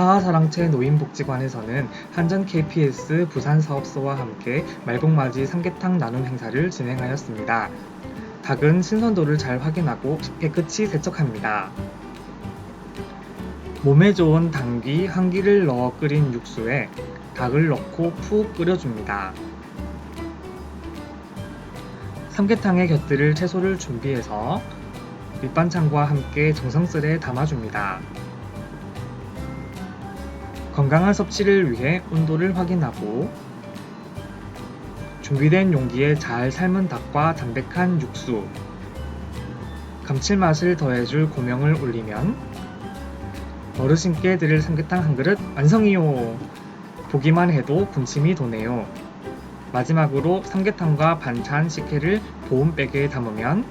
하하사랑채 노인복지관에서는 한전 KPS 부산사업소와 함께 말복맞이 삼계탕 나눔 행사를 진행하였습니다. 닭은 신선도를 잘 확인하고 깨끗이 세척합니다. 몸에 좋은 당귀 한 끼를 넣어 끓인 육수에 닭을 넣고 푹 끓여줍니다. 삼계탕에 곁들일 채소를 준비해서 밑반찬과 함께 정성스레 담아줍니다. 건강한 섭취를 위해 온도를 확인하고 준비된 용기에 잘 삶은 닭과 담백한 육수, 감칠맛을 더해줄 고명을 올리면 어르신께 드릴 삼계탕 한 그릇 완성이요. 보기만 해도 군침이 도네요. 마지막으로 삼계탕과 반찬 식혜를 보온백에 담으면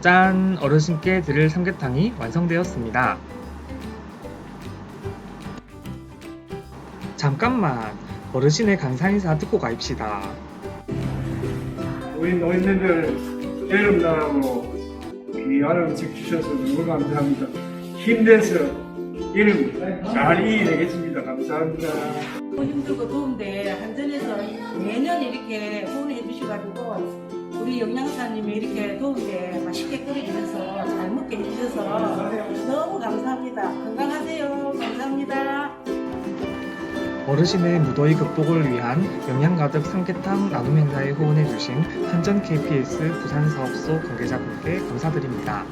짠! 어르신께 드릴 삼계탕이 완성되었습니다. 잠깐만! 어르신의 감사 인사 듣고 가입시다. 우리 노인네들 여름나라로 귀한 음식 주셔서 너무 감사합니다. 힘내서 여름 잘 이겨내겠습니다. 감사합니다. 힘들고 더운데 한전에서 매년 이렇게 후원해 주셔가지고 우리 영양사님이 이렇게 더운데 맛있게 끓여주셔서 잘 먹게 해주셔서 어르신의 무더위 극복을 위한 영양 가득 삼계탕 나눔 행사에 후원해주신 한전 KPS 부산사업소 관계자분께 감사드립니다.